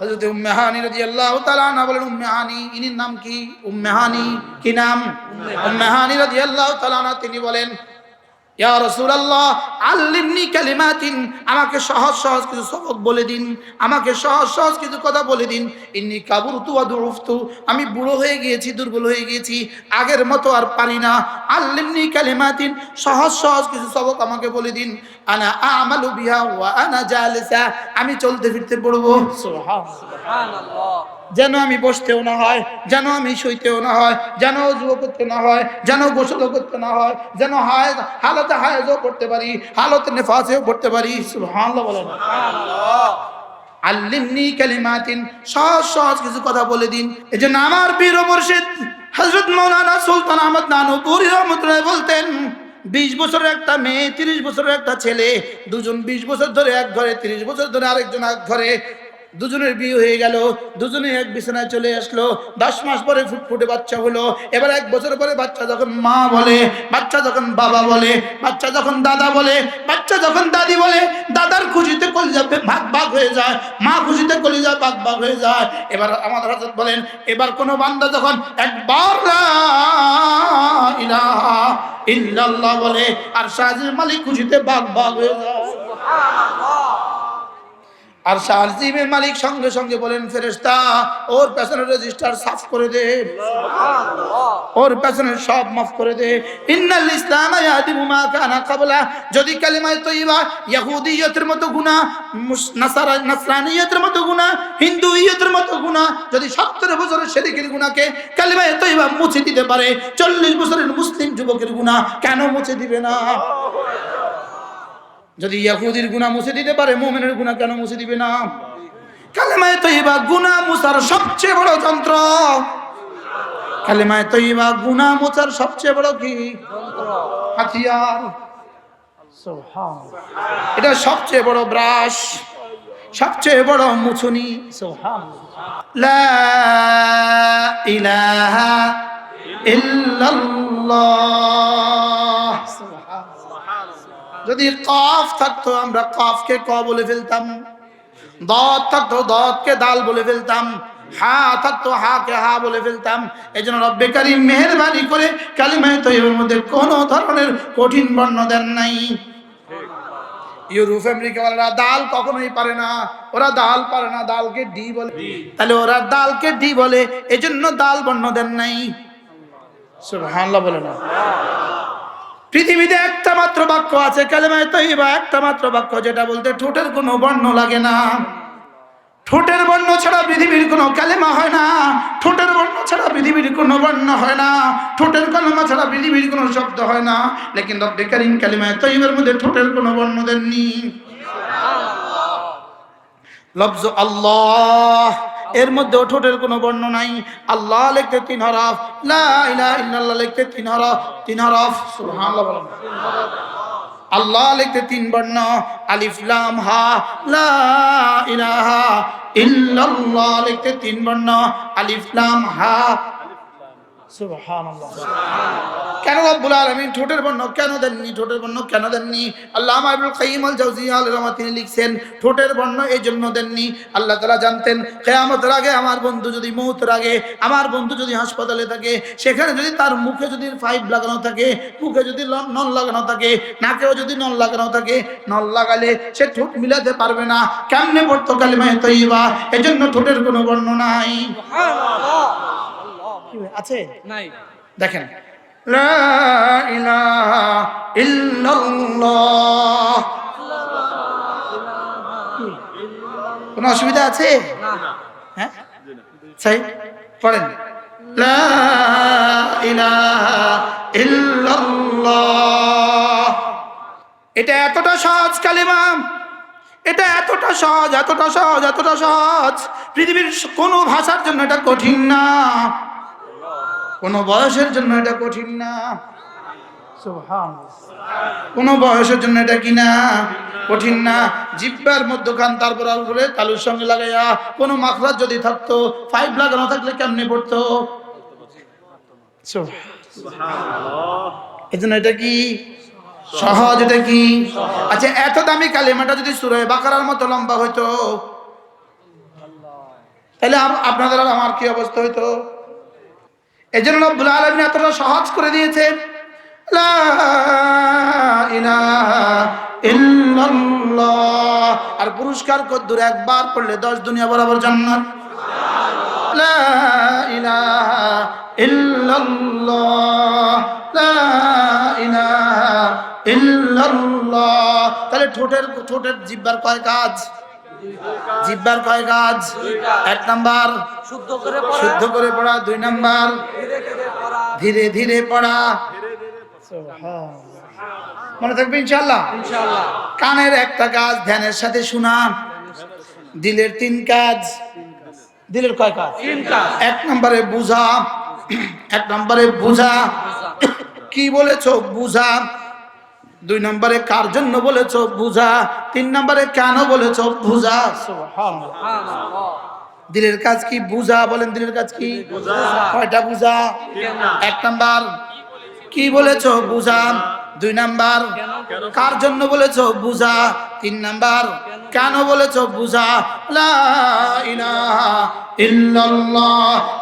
হযরত উম্মেহানি রাজি আল্লাহ তালা বলেন উম্মেহানি ইনির নাম কি? উম্মেহানি কি নাম? উম্মেহানি রাজি আল্লাহ তালা তিনি বলেন ইয়া রাসূলুল্লাহ কালিমাতিন, আমাকে সহজ সহজ কিছু সবক বলে দিন, আমাকে সহজ সহজ কিছু কথা বলে দিন। ইন্নি কাবুরতু ওয়া আমি বুড়ো হয়ে গিয়েছি, দুর্বল হয়ে গিয়েছি, আগের মতো আর পারি না। আল্লিমনি কালিমাতিন, সহজ সহজ কিছু সবক আমাকে বলে দিন। আনা আমালু বিহা ওয়া আনা জালিসা, আমি চলতে ফিরতে পড়ব। যেন আমি বসতেও না হয় যেন আমি শুইতেও না হয় যেন অজুও করতে না হয় যেন গোসলও করতে না হয় যেন হায় হালতে হায়জও করতে পারি হালতে নেফাসেও করতে পারি। সুবহানাল্লাহ বলেন। আল্লিমনি কালিমাতিন সহজ সহজ কিছু কথা বলে দিন। এই জন্য আমার বীর মুর্শিদ হযরত মাওলানা সুলতান আহমদ নানুপুরি রহমতুল্লাহ বলতেন বিশ বছরের একটা মেয়ে তিরিশ বছরের একটা ছেলে দুজন বিশ বছর ধরে এক ঘরে তিরিশ বছর ধরে আরেকজন এক ঘরে দুজনের বিয়ে হয়ে গেল, দুজনে এক বিছানায় চলে আসলো। দশ মাস পরে ফুটফুটে বাচ্চা হলো। এবার এক বছর পরে বাচ্চা যখন মা বলে, বাচ্চা যখন বাবা বলে, বাচ্চা যখন দাদা বলে, বাচ্চা যখন দাদি বলে, দাদার খুশিতে কলিজা ভাগ ভাগ হয়ে যায়, মা খুশিতে কলিজা ভাগ ভাগ হয়ে যায়। এবার আমাদের হাজত বলেন, এবার কোনো বান্দা যখন একবার ইল্লাল্লাহ বলে, আর সাহায্যের মালিক খুশিতে ভাগ ভাগ হয়ে যায়। আর শাহজিমের মালিক সঙ্গে সঙ্গে বলেন ফেরেস্তা ওর পেছনের রেজিস্টার সাফ করে দে। ওর পেছনের সব মাফ করে দে। ইন্নাল ইসলাম মা কানা ক্বাবলা যদি কালিমায়ে তয়্যিবা ইহুদিয়তের মতো গুনাহ নাসারা নাসরানিয়তের মতো গুনাহ হিন্দুইয়তের মতো গুনাহ যদি 70 বছরের শিরকের গুনাহকে কালিমায়ে তয়্যিবা মুছে দিতে পারে 40 বছরের মুসলিম যুবকের গুনাহ কেন মুছে দিবে না? যদি ইয়াহুদির গুনাহ মুছে দিতে পারে মুমিনের গুনাহ কেন মুছে দিবে না কালেমায় তৈবা গুনাহ মুছার সবচেয়ে বড় যন্ত্র কালেমায় তৈবা গুনাহ মুছার সবচেয়ে বড় কি হাতিয়ার। এটা সবচেয়ে বড় ব্রাশ সবচেয়ে বড় মুছুনি। লা ইলাহা ইল্লাল্লাহ। যদি কফ থাকতো আমরা কফকে ক বলে ফেলতাম। দত থাকতো দতকে দাল বলে ফেলতাম। হা থাকতো হা কে হা বলে ফেলতাম। এই জন্য রব্বে কারিম মেহরবানি করে কালিমায় তৈবের মধ্যে কোনো ধরনের কঠিন বর্ণ দেন নাই। ইউরোপ আমেরিকাওয়ালারা দাল কখনোই পারে না। ওরা দাল পারে না দালকে ডি বলে। তাহলে ওরা দালকে ডি বলে এজন্য দাল বর্ণ দেন নাই। সুবহানাল্লাহ বলে না। পৃথিবীতে একটা মাত্র বাক্য আছে কালেমায় তৈবা একটা মাত্র বাক্য যেটা বলতে ঠোঁটের কোনো বর্ণ লাগে না। ঠোঁটের বর্ণ ছাড়া পৃথিবীর কোনো কালেমা হয় না। ঠোঁটের বর্ণ ছাড়া পৃথিবীর কোনো বর্ণ হয় না। ঠোঁটের কালেমা ছাড়া পৃথিবীর কোনো শব্দ হয় না। লেকিন রব্বে কারিম কালিমায় তৈবের মধ্যে ঠোঁটের কোনো বর্ণ দেননি। লফজ আল্লাহ। এর মধ্যে ঠোঁটের কোনো বর্ণ নাই। আল্লাহ লিখতে তিন হরফ ইল্লাল্লাহ লিখতে তিন হরফ তিন হরফ আল্লাহ লিখতে তিন বর্ণ, আলিফ, লাম, হা লাহা ইল্লাল্লাহ লিখতে তিন বর্ণ, আলিফ, লাম, হা কেন রব্বুল আলামিন ঠোঁটের বর্ণ কেন দেননি? ঠোঁটের বর্ণ কেন দেননি? আল্লামা ইবনুল কাইয়িম আল জাওজিয়া আলাইহিস তিনি লিখছেন ঠোঁটের বর্ণ এই জন্য দেননি। আল্লাহ জানতেন কিয়ামতের আগে আমার বন্ধু যদি আগে আমার বন্ধু যদি হাসপাতালে থাকে সেখানে যদি তার মুখে যদি পাইপ লাগানো থাকে মুখে যদি নল লাগানো থাকে নাকেও যদি নল লাগানো থাকে নল লাগালে সে ঠোঁট মিলাতে পারবে না। কেমনে পড়তো কালিমায়ে তৈবা এজন্য ঠোঁটের কোনো বর্ণ নাই। কি আছে? নাই। দেখেন। লা ইলাহা ইল্লাল্লাহ। কোনো অসুবিধা আছে? হ্যাঁ? সাই পড়েন। লা ইলাহা ইল্লাল্লাহ। এটা এতটা সহজ কালিমা। এটা এতটা সহজ এতটা সহজ এতটা সহজ। পৃথিবীর কোনো ভাষার জন্য এটা কঠিন না। কোনো বয়সের জন্য এটা কঠিন না। কোনো বয়সের জন্য এটা কি না? কঠিন না। জিব্বার মধ্যখান তারপর করে তালুর সঙ্গে লাগাইয়া কোনো মাখরাজ যদি থাকতো ফাইভ লাগানো থাকলে কেমনে পড়তো? এটা কি? সহজ এটা কি? আচ্ছা এত দামি কালেমাটা যদি সুরে বাকারার মতো লম্বা হইতো তাহলে আপনাদের আর আমার কি অবস্থা হইতো? এই জন্য রব্বুল আলমী এতটা সহজ করে দিয়েছে। আর পুরস্কার কদ্দুর একবার পড়লে দশ দুনিয়া বরাবর জান্নাত। তাহলে ঠোঁটের ঠোঁটের জিব্বার কয় কাজ? জিব্বার কয় কাজ এক নাম্বার। শুদ্ধ করে পড়া। শুদ্ধ করে পড়া দুই নাম্বার। ধীরে ধীরে পড়া। ধীরে ধীরে পড়া। মনে থাকবে ইনশাল্লাহ ইনশাআল্লাহ। কানের একটা কাজ ধ্যানের সাথে শোনা। দিলের তিন কাজ। দিলের কয় কাজ? তিন কাজ। এক নম্বরে বুঝা। এক নম্বরে বুঝা। কি বলেছ? বুঝা। দুই নম্বরে কার জন্য বলেছ বুঝা তিন নম্বরে কেন বলেছ বুঝা? দিলের কাজ কি বুঝা? বলেন দিলের কাজ কি। কয়টা বুঝা? এক নাম্বার। কি বলেছ বুঝা? দুই নাম্বার। কার জন্য বলেছ বুঝা? তিন নাম্বার। কেন বলেছ বুঝা?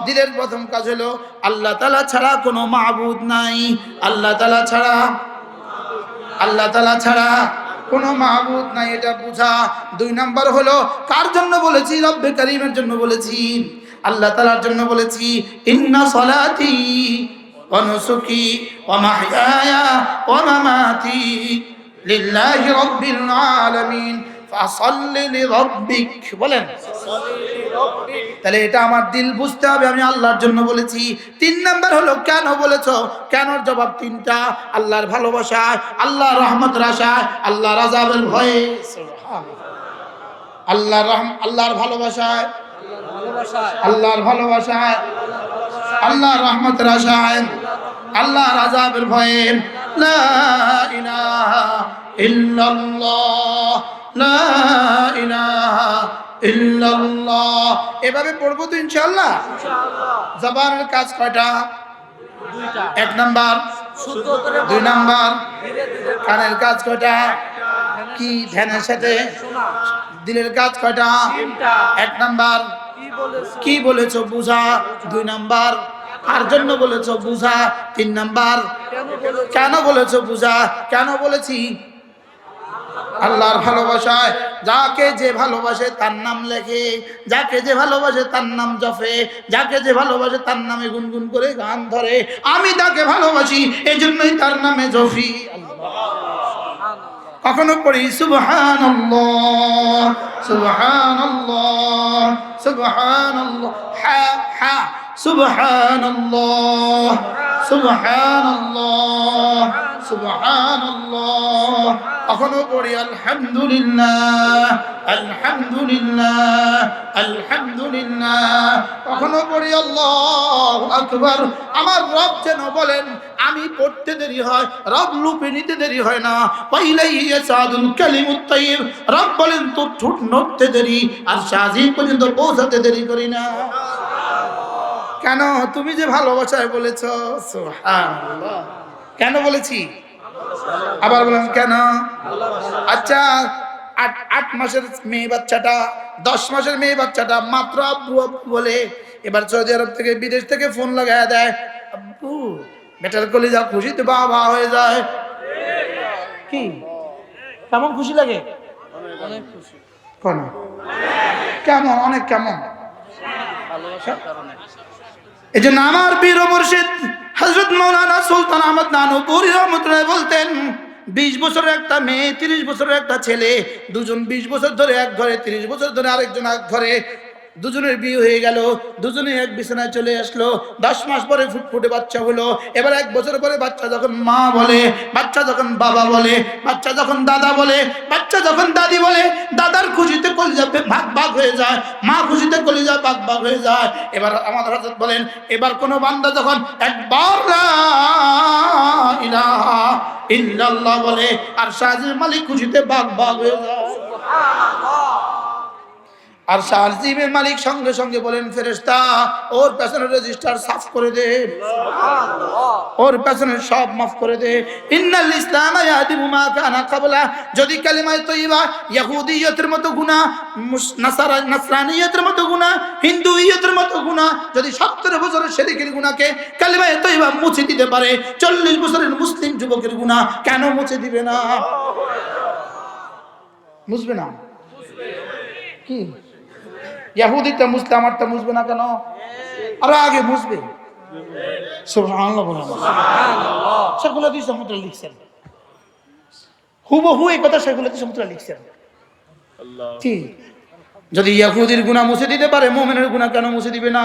দিলের প্রথম কাজ হলো আল্লাহ তাআলা ছাড়া কোনো মাবুদ নাই। আল্লাহ তালা ছাড়া আল্লাহ তালা ছাড়া কোনো মাহবুদ নাই, এটা বুঝা। দুই নাম্বার হলো, কার জন্য বলেছি? রব্বে করিমের জন্য বলেছি। আল্লাহ তালার জন্য বলেছি, ইন্না সলাতি অনুসুকি ওমাহিয়া ওমামাতি লিল্লাহি রব্বিল আলামিন ফাসাল্লি লিরাব্বিক বলেন। তাহলে এটা আমার দিল, বুঝতে হবে, আমি আল্লাহর জন্য বলেছি। তিন নাম্বার হলো, কেন বলেছ? কেনর জবাব তিনটা? আল্লাহর ভালোবাসায়, আল্লাহর রহমত আশায় আল্লাহ রাজাবের ভয়ে। আল্লাহর রহম, আল্লাহর ভালোবাসায়। আল্লাহর ভালোবাসায়। আল্লাহর রহমত আশায় আল্লাহ রাজাবের ভয়ে। লা ইলাহা ইল্লাল্লাহ ইল্লাল্লাহ। এভাবে পড়ব তো ইনশাআল্লাহ? ইনশাআল্লাহ। জবানের কাজ কয়টা? এক নাম্বার। দুই নাম্বার। কানের কাজ কয়টা? কি ধ্যানের সাথে? দিলের কাজ কয়টা? এক নাম্বার। কি বলেছ? বুঝা? দুই নাম্বার। কার জন্য বলেছ বুঝা? তিন নাম্বার। কেন বলেছ বুঝা? কেন বলেছি? আল্লাহর ভালোবাসায় যাকে যে ভালোবাসে তার নাম লেখে যাকে যে ভালোবাসে তার নাম জফে যাকে যে ভালোবাসে তার নামে গুনগুন করে গান ধরে। আমি তাকে ভালোবাসি এই জন্যই তার নামে জফি কখনো পড়ি সুবহানাল্লাহ হা হা সুবহানাল্লাহ সুবহানাল্লাহ। সুবহানাল্লাহ। কখনো পড়ি, আলহামদুলিল্লাহ আলহামদুলিল্লাহ আলহামদুলিল্লাহ। কখনো পড়ি, আল্লাহ আকবার। আমার রব যেন বলেন, আমি পড়তে দেরি হয়, রব লুপে নিতে দেরি হয় না। পাইলাই সাদুল কালিমুত তাইয়িব। রব বলেন, তোর ঠোঁট নড়তে দেরি, আর শাহজি পর্যন্ত পৌঁছাতে দেরি করি না। কেন? তুমি যে ভালোবাসায় বলেছ, সুবহানাল্লাহ। কেন বলেছি? আবার বলেন কেন? আচ্ছা আট আট মাসের মেয়ে বাচ্চাটা দশ মাসের মেয়ে বাচ্চাটা মাত্র আব্বু আব্বু বলে এবার সৌদি আরব থেকে বিদেশ থেকে ফোন লাগায় দেয় আব্বু বেটার কলিজা খুশিতে বাবা হয়ে যায়। কি? কেমন খুশি লাগে? খুশি। কোন? কেমন? অনেক কেমন? এই জন্য আমার বীর মুর্শিদ হজরত মৌলানা সুলতান আহমদ নানুপুরি রহমতুল্লাহ বলতেন, বিশ বছরের একটা মেয়ে, তিরিশ বছরের একটা ছেলে, দুজন বিশ বছর ধরে এক ঘরে, তিরিশ বছর ধরে আরেকজন এক ঘরে দুজনের বিয়ে হয়ে গেল, দুজনে এক বিছানায় চলে আসলো। দশ মাস পরে ফুটফুটে বাচ্চা হলো। এবার এক বছর পরে বাচ্চা যখন মা বলে, বাচ্চা যখন বাবা বলে, বাচ্চা যখন দাদা বলে, বাচ্চা যখন দাদি বলে, দাদার খুশিতে কলিজা ভাগ ভাগ হয়ে যায়, মা খুশিতে কলিজা ভাগ ভাগ হয়ে যায়। এবার আমাদের হজরত বলেন, এবার কোনো বান্দা যখন একবার ইল্লাল্লাহ বলে, আর সাহায্যের মালিক খুশিতে ভাগ ভাগ হয়ে যায়। আর সারজিমের মালিক সঙ্গে সঙ্গে বলেন, ফেরেশতা, ওর পেছনের রেজিস্টার সাফ করে দে। ওর পেছনের সব মাফ করে দে। ইন্নাল ইসলাম যদি কালিমায়ে তয়্যিবা ইহুদিয়তের মতো নাসারা, নাসরানিয়তের মতো গুনাহ, হিন্দুইয়তের মতো গুনাহ, যদি 70 বছরের শিরকের গুনাহকে কালিমায়ে তয়্যিবা মুছে দিতে পারে 40 বছরের মুসলিম যুবকের গুনাহ কেন মুছে দিবে না? মুছবে না? কি? ইয়াহুদিটা মুছলে আমারটা মুছবে না কেন? আরে আগে সেগুলো সমুদ্র লিখছেন। হুবহু এই কথা সমুদ্র লিখছেন। কি? যদি ইয়াহুদির মুছে দিতে পারে মুমিনের কেন মুছে দিবে না?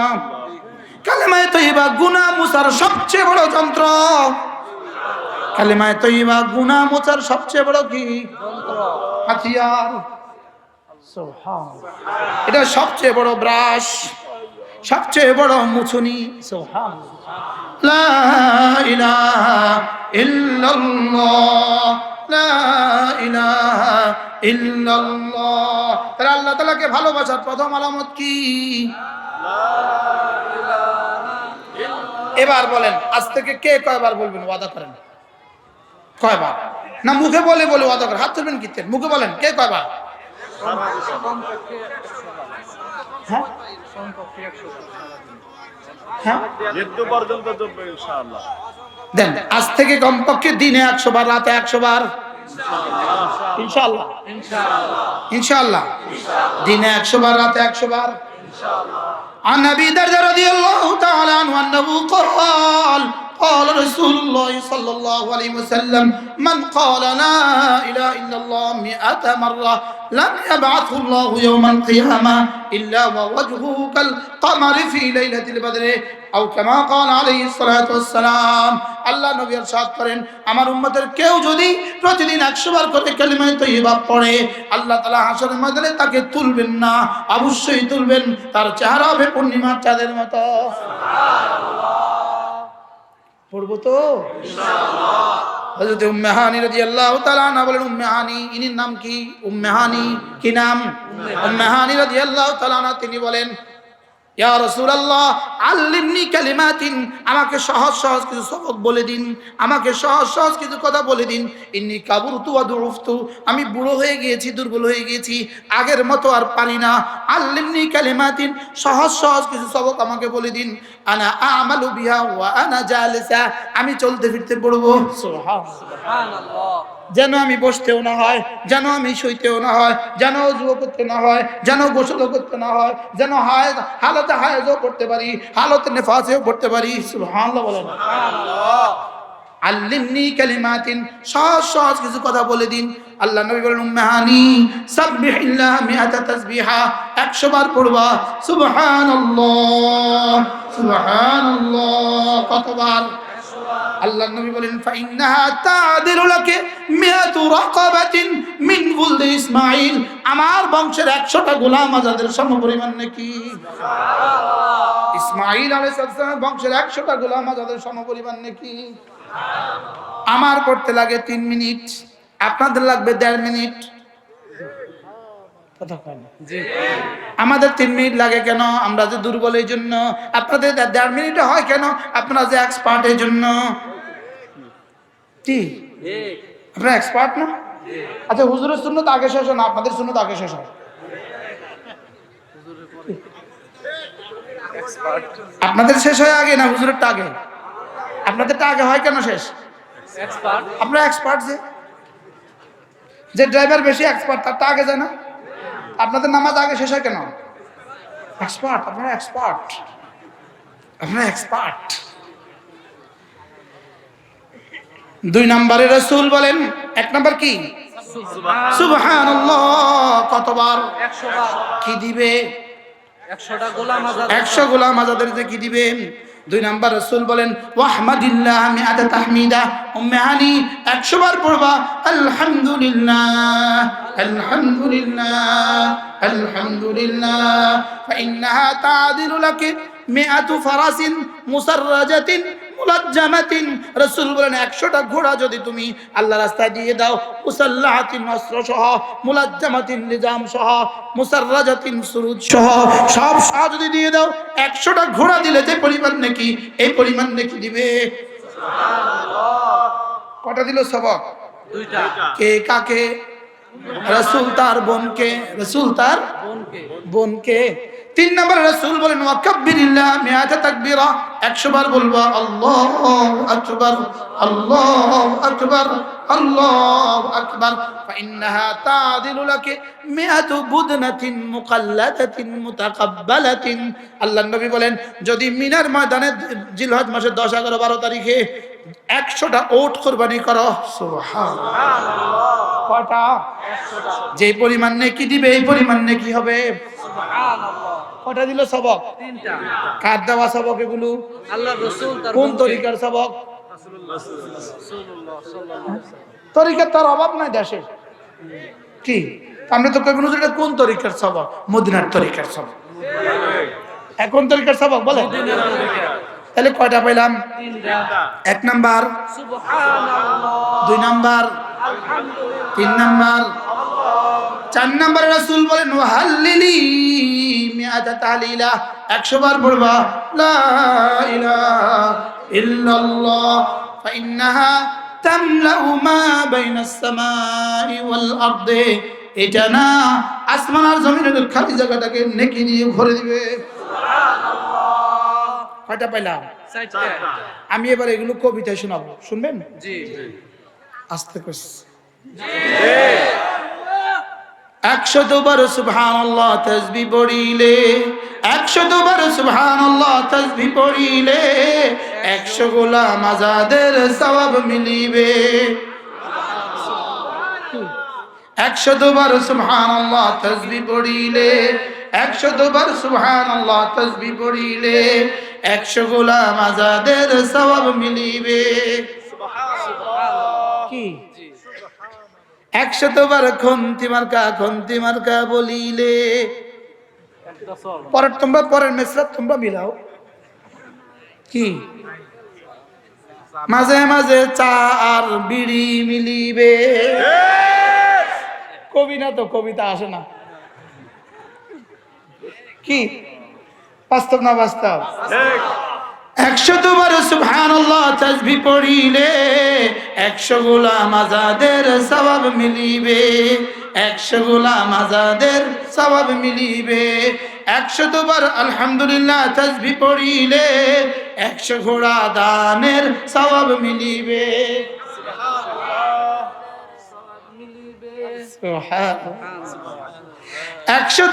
কালেমায়ে তৈবা সবচেয়ে বড় যন্ত্র। কালেমায়ে তৈবা গুনাহ মুছার সবচেয়ে বড় কি? হাতিয়ার। এটা সবচেয়ে বড় ব্রাশ সবচেয়ে বড় মুছুনি। তাহলে আল্লাহ তাআলাকে ভালোবাসার প্রথম আলামত কি? এবার বলেন আজ থেকে কে কয়বার বলবেন ওয়াদা করেন? কয়বার? না মুখে বলে বলে ওয়াদা করেন। হাত তুলবেন কিতেন মুখে বলেন কে কয়বার? হ্যাঁ কমপক্ষে একশো বার সারাদিন। হ্যাঁ মৃত্যু পর্যন্ত চলবে ইনশাআল্লাহ দেন আজ থেকে কমপক্ষে দিনে একশো বার রাতে একশো বার ইনশাল্লাহ ইনশাল্লাহ দিনে একশো বার রাতে একশো বার عن ابي دردة رضي الله تعالى عنه انه قال قال رسول الله صلى الله عليه وسلم من قال لا اله الا الله مئة مره لم يبعثه الله يوم القيامه الا ووجهه كالقمر في ليله البدر أو كما قال عليه الصلاة والسلام আল্লাহ নবী ارشاد করেন আমার উম্মতের কেউ যদি প্রতিদিন 100 বার করে কালিমায়ে তয়্যিবা পড়ে আল্লাহ তাআলা হাসরের ময়দানে তাকে তুলবেন না অবশ্যই তুলবেন তার চেহারা হবে পূর্ণিমার চাঁদের মতো পড়ব তো? হযরত উম্মে হানি রাদিয়াল্লাহু তাআলা বলেন উম্মে হানি ইনির নাম কি? উম্মে হানি কি নাম? উম্মে হানি। রাদিয়াল্লাহু তাআলা তিনি বলেন ইয়া রাসূলুল্লাহ আল্লিমনি কালিমাতিন আমাকে সহজ সহজ কিছু সবক বলে দিন আমাকে সহজ সহজ কিছু কথা বলে দিন। ইন্নি ওয়া দুউফতু আমি বুড়ো হয়ে গিয়েছি দুর্বল হয়ে গিয়েছি আগের মতো আর পারি না আল্লিমনি কালিমাতিন সহজ সহজ কিছু সবক আমাকে বলে দিন। আনা আমালু বিহা ওয়া আনা জালিসা। আমি চলতে ফিরতে পড়ব। সুবহানাল্লাহ। সুবহানাল্লাহ যেন আমি বসতেও না হয় যেন আমি শুইতেও না হয় যেন অজুও করতে না হয় যেন গোসলও করতে না হয় যেন হায় হালতে হায়জও করতে পারি হালতে নেফাসেও করতে পারি। সুবহানাল্লাহ বলেন। আল্লিমনি কালিমাতিন সহজ সহজ কিছু কথা বলে দিন। আল্লাহ নবী বলেন উম্মাহানি সাব্বিহিল্লাহ মিআতা তাসবিহা। 100 বার পড়বা সুবহানাল্লাহ সুবহানাল্লাহ। কতবার? আল্লাহ নবী বলেন ফাইন্নাহা তাদিলু লাকে মিয়াতু রাকাবাতিন মিন বুলদ ইসমাঈল। আমার বংশের 100টা গোলাম আজাদের সমপরিমাণ নাকি? ইসমাঈল আলাইহিস সালাম বংশের 100টা গোলাম আজাদের সমপরিমাণ নাকি? আমার করতে লাগে তিন মিনিট আপনাদের লাগবে দেড় মিনিট। আমাদের তিন মিনিট লাগে কেন? আমরা যে দুর্বল এই জন্য। আপনাদের দেড় মিনিটে হয় কেন? আপনারা যে এক্সপার্ট এই জন্য। কি? ঠিক আপনারা এক্সপার্ট না? আচ্ছা হুজুরের শূন্য তো আগে শেষ হয় না আপনাদের শূন্য তো আগে শেষ হয়। আপনাদের শেষ হয় আগে না হুজুরেরটা আগে? আপনাদেরটা আগে হয় কেন শেষ? এক্সপার্ট আপনারা এক্সপার্ট যে। যে ড্রাইভার বেশি এক্সপার্ট তারটা আগে যায় না। আপনাদের নামাজ আগে শেষ হয় কেন? এক্সপার্ট আপনারা এক্সপার্ট আপনারা এক্সপার্ট দুই নম্বরে রসুল বলেন এক নম্বর কি? কতবার? কি দিবে? গোলাম একশো গোলাম আজাদেরকে কি দিবেন দুই নাম্বার রসুল বলেন ওয়াহমাদিল্লাহ মিআতা তাহমিদা উম্মে হানি একশো বার পড়বা আলহামদুলিল্লাহ আলহামদুলিল্লাহ আলহামদুলিল্লাহ فإنها تعدل لك مئة فرس مسرجة মুলাজ্জামাতিন। রাসূল বলেন 100টা ঘোড়া যদি তুমি আল্লাহ রাস্তায় দিয়ে দাও মুসাল্লাহাতিন অস্ত্র সহ মুলাজ্জামাতিন নিজাম সহ মুসাররাজাতিন সুরুজ সহ সব সহ যদি দিয়ে দাও 100টা ঘোড়া দিলে যে পরিমাণ নাকি এই পরিমাণ নাকি দিবে। কটা দিল সবক? দুইটা। কে কাকে? রসুল তার বোনকে। রসুল তার বোনকে। বোনকে। তিন নম্বর রসুল বলেন ওয়াকাব্বিরিল্লাহ মিয়াতা তাকবীরা 100 বার বলবা আল্লাহু আকবার আল্লাহু আকবার আল্লাহু আকবার فإنها تعدل لك مئة بدنة مقلدة متقبلة আল্লাহ নবী বলেন যদি মিনার ময়দানে জিলহজ মাসের 10 11 12 তারিখে 100টা ওট কুরবানি করো সুবহানাল্লাহ কয়টা যে পরিমাণ নেকি দিবে এই পরিমাণ নেকি হবে সুবহানাল্লাহ কটা দিল সবক? কার দেওয়া সবক এগুলো? কোন তরিকার সবক? তরিকার তার অভাব নাই দেশে। কি? আমরা তো কইব এটা কোন তরিকার সবক? মদিনার তরিকার সবক। এখন তরিকার সবক বলে তাহলে কয়টা পাইলাম? এক নাম্বার। দুই নাম্বার। তিন নাম্বার। চার নাম্বার রাসূল বলেন ওয়াহাল্লিলি মিয়াতা তাহলিলা 100 বার পড়বা লা ইলাহা ইল্লাল্লাহ ফাইন্নাহা তামলাউ মা বাইনাস সামাই ওয়াল আরদি এটা না আসমান আর জমিনের খালি জায়গাটাকে নেকি দিয়ে ভরে দিবে। কয়টা পাইলাম? আমি এবার এগুলো কবিতায় শোনাবো। শুনবেন? জি আস্তে করে। একশো দুবার সুবহান আল্লাহ তসবি পড়িলে একশো দুবার সুবহান আল্লাহ তসবি পড়িলে একশো গোলাম আজাদের সওয়াব মিলিবে। একশো দুবার সুবহান আল্লাহ তসবি পড়িলে একশো দুবার সুবহান আল্লাহ তসবি পড়িলে একশো গোলাম আজাদের সওয়াব মিলিবে। কি? একশতবার খন্তি মার্কা খন্তি মার্কা বলিলে। পরের তোমরা, পরের মেসরা তোমরা মিলাও। কি? মাঝে মাঝে চা আর বিড়ি মিলিবে। কবি না তো কবিতা আসে না। কি? বাস্তব না বাস্তব? একশো দুবার সুবহান তসবি পড়িলে একশো গোলাম আজাদের সবাব মিলিবে, একশো গোলাম আজাদের সবাব মিলিবে একশো দুবার আলহামদুলিল্লাহ তসবি পড়িলে একশো ঘোড়া দানের সবাব মিলিবে। একশো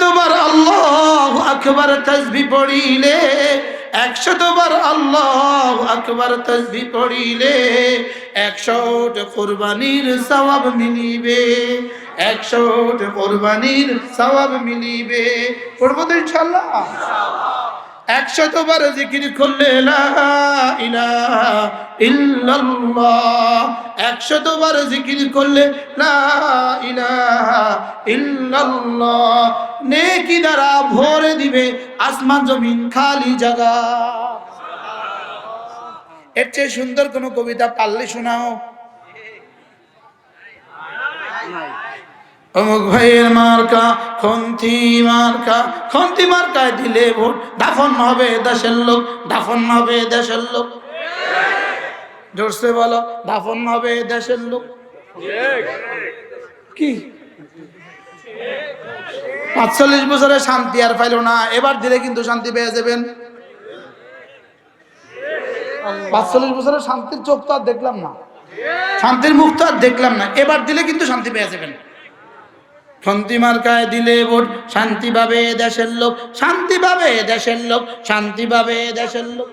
দুবার আল্লাহ আকবার তসবি পড়িলে একশতবার আল্লাহ আকবার তসবি পড়িলে একশোট কোরবানির সবাব মিলিবে একশোট কোরবানির সবাব মিলিবে। পড়ব তো ইনশাল্লাহ একশো দুবার জিকির করলে লা ইলাহা ইল্লাল্লাহ। একশো দুবার জিকির করলে নেকি দ্বারা ভরে দিবে আসমান জমিন খালি জাগা এর চেয়ে সুন্দর কোন কবিতা পারলে শোনাও নাই অমুক ভাইয়ের মার্কা, খন্তি মার্কা। খন্তি মার্কায় দিলে ভোট, দাফন হবে দেশের লোক, দাফন হবে দেশের লোক। জোরসে বলো, দাফন হবে দেশের লোক। কি? পাঁচচল্লিশ বছরে শান্তি আর পাইল না, এবার দিলে কিন্তু শান্তি পেয়ে যাবেন। পাঁচচল্লিশ বছরের শান্তির চোখ তো আর দেখলাম না। শান্তির মুখ তো আর দেখলাম না, এবার দিলে কিন্তু শান্তি পেয়ে যাবেন। শান্তি মার্কায় দিলে ভোট শান্তি পাবে দেশের লোক শান্তি পাবে দেশের লোক শান্তি দেশের লোক।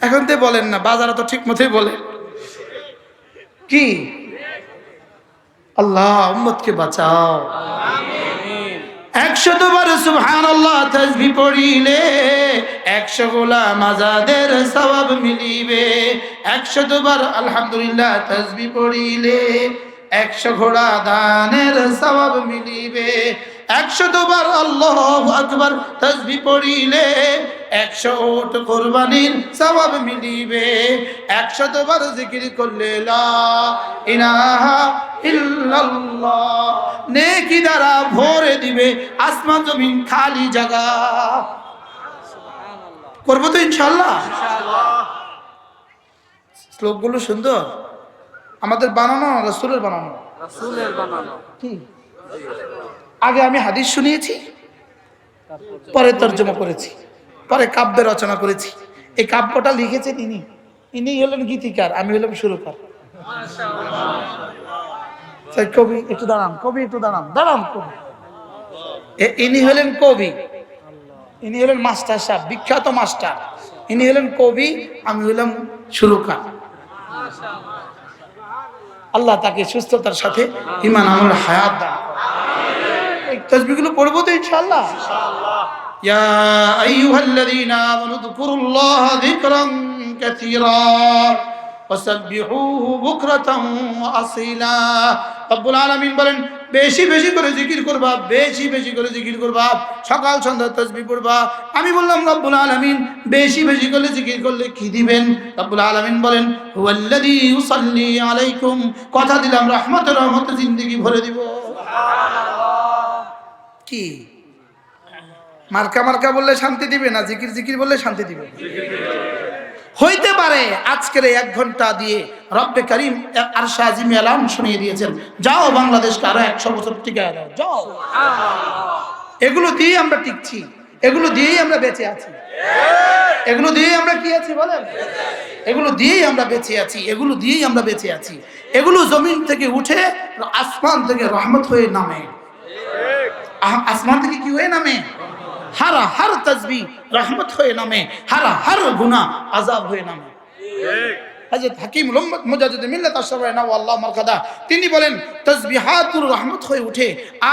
এখন তো বলেন না, বাজারে তো ঠিক মতোই বলে। কি? আল্লাহ, উম্মতকে বাঁচাও। একশো দুবার সুবহান আল্লাহ তসবি পড়িলে একশো গোলাম আজাদের সবাব মিলিবে। একশো দুবার আলহামদুলিল্লাহ তসবি পড়িলে একশো ঘোড়া দানের সবাব মিলিবে। একশো দুবার আল্লাহ আকবার তসবি পড়িলে একশো ওট কোরবানির সবাব মিলিবে। একশত বার জিকির করলে ইল্লাল্লাহ নেকি দ্বারা ভরে দিবে আসমান জমিন খালি জায়গা। করব তো ইনশাল্লাহ শ্লোকগুলো সুন্দর। আমাদের বানানো রসুলের বানানো? কি? আগে আমি হাদিস শুনিয়েছি পরে তর্জমা করেছি পরে কাব্য রচনা করেছি। এই কাব্যটা লিখেছেন ইনি। ইনি হলেন গীতিকার আমি হলাম সুরকার। কবি একটু দাঁড়ান কবি একটু দাঁড়ান দাঁড়ান কবি। ইনি হলেন কবি। ইনি হলেন মাস্টার সাহেব বিখ্যাত মাস্টার। ইনি হলেন কবি আমি হলাম সুরকার। আল্লাহ তাকে সুস্থতার সাথে ইমান আমল হায়াত দান করুন। এই তসবিগুলো পড়বো তো ইনশাআল্লাহ يا أيها الذين آمنوا اذكروا الله ذكرا كثيرا وسبحوه بكرة وأصيلا রব্বুল আলামিন বলেন বেশি বেশি করে জিকির করবা বেশি বেশি করে জিকির করবা সকাল সন্ধ্যা তসবি পড়বা। আমি বললাম রব্বুল আলামিন বেশি বেশি করে জিকির করলে কি দিবেন? রব্বুল আলামিন বলেন হুয়াল্লাযী ইউসাল্লি আলাইকুম। কথা দিলাম রহমতের রহমতে জিন্দেগি ভরে দিব। কি? মার্কা মার্কা বললে শান্তি দিবে না? জিকির জিকির বললে শান্তি দিবে। হইতে পারে আজকের এক ঘণ্টা দিয়ে রব্বে করিম আর শাহিম এলাম শুনিয়ে দিয়েছেন। যাও বাংলাদেশকে আরও একশো বছর টিকে দাও, যাও। এগুলো দিয়েই আমরা টিকছি, এগুলো দিয়েই আমরা বেঁচে আছি। এগুলো দিয়েই আমরা কি আছি বলেন? এগুলো দিয়েই আমরা বেঁচে আছি, এগুলো দিয়েই আমরা বেঁচে আছি। এগুলো জমিন থেকে উঠে আসমান থেকে রহমত হয়ে নামে। আসমান থেকে কি হয়ে নামে? হারা হার তাজবি রহমত হয়ে নামে, হারা হার গুনা আজাব হয়ে নামে। হযরত হাকিম মুজাদ্দিদ মিল্লাত আশরাফ আল্লাহ মারকাদা, তিনি বলেন তাসবিহাতুর রহমত হয়ে উঠে,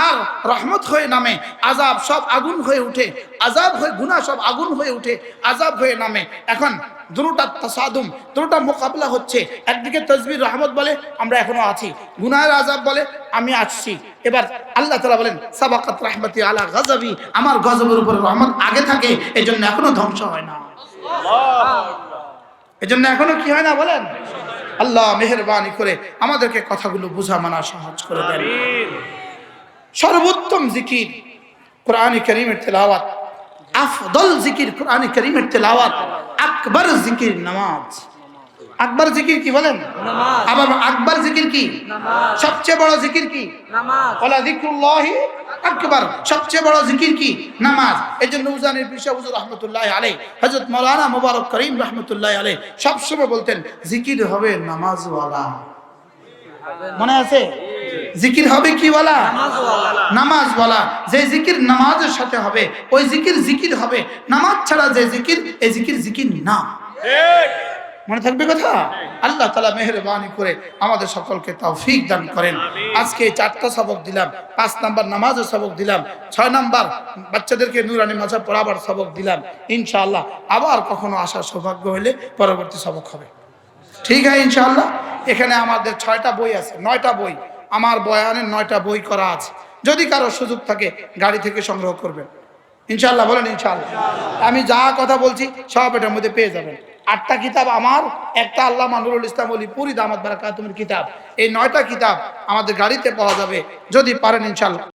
আর রহমত হয়ে নামে আজাব সব আগুন হয়ে উঠে আজাব হয়ে গুনাহ সব আগুন হয়ে উঠে আজাব হয়ে নামে। এখন দুটোটা তাসাদুম দুটোটা মোকাবিলা হচ্ছে। একদিকে তসবির রহমত বলে আমরা এখনও আছি। গুনাহের আজাব বলে আমি আসছি। এবার আল্লাহ তালা বলেন সাবাকাত রহমতি আলা গজবি আমার গজবের উপরে রহমত আগে থাকে এই জন্য এখনও ধ্বংস হয় না। এজন্য এখনও কি হয় না বলেন? আল্লাহ মেহরবানি করে আমাদেরকে কথাগুলো বোঝা মানা সহজ করে দেন। সর্বোত্তম জিকির কোরআন করিমের তেলাওয়াত আফদল জিকির কোরআন করিমের তেলাওয়াত আকবর জিকির নামাজ। আকবর জিকির কি বলেন? আবার আকবর জিকির কি? সবচেয়ে বড় জিকির কি? নামাজ। ওলা যিকরুল্লাহি আকবার। সবচেয়ে বড় জিকির কি? নামাজ। এই জন্য উজানের পিসা হুজুর রহমতুল্লাহ আলাই হযরত মাওলানা মুবারক করিম রহমতুল্লাহ আলাই সবসময় বলতেন জিকির হবে নামাজওয়ালা। মনে আছে? জিকির হবে কি ওয়ালা নামাজ ওয়ালা যে জিকির নামাজের সাথে হবে, ওই জিকির জিকির হবে। নামাজ ছাড়া যে জিকির এই জিকির জিকির না। মনে থাকবে কথা? আল্লাহ তালা মেহরবানি করে আমাদের সকলকে তৌফিক দান করেন। আজকে চারটা সবক দিলাম, পাঁচ নাম্বার নামাজের সবক দিলাম, ছয় নাম্বার বাচ্চাদেরকে নুরানি মাঝা পড়াবার সবক দিলাম। ইনশাআল্লাহ আবার কখনো আসার সৌভাগ্য হলে পরবর্তী সবক হবে। ঠিক আছে ইনশাআল্লাহ? এখানে আমাদের ছয়টা বই আছে, নয়টা বই। আমার বয়ানের নয়টা বই করা আছে। যদি কারও সুযোগ থাকে, গাড়ি থেকে সংগ্রহ করবেন। ইনশাল্লাহ বলেন ইনশাল্লাহ আমি যা কথা বলছি, সব এটার মধ্যে পেয়ে যাবেন। আটটা কিতাব আমার, একটা আল্লাহ মানুরুল ইসলাম অলি পুরি দামাত বারাকাতুমের কিতাব। এই নয়টা কিতাব আমাদের গাড়িতে পাওয়া যাবে, যদি পারেন ইনশাআল্লাহ।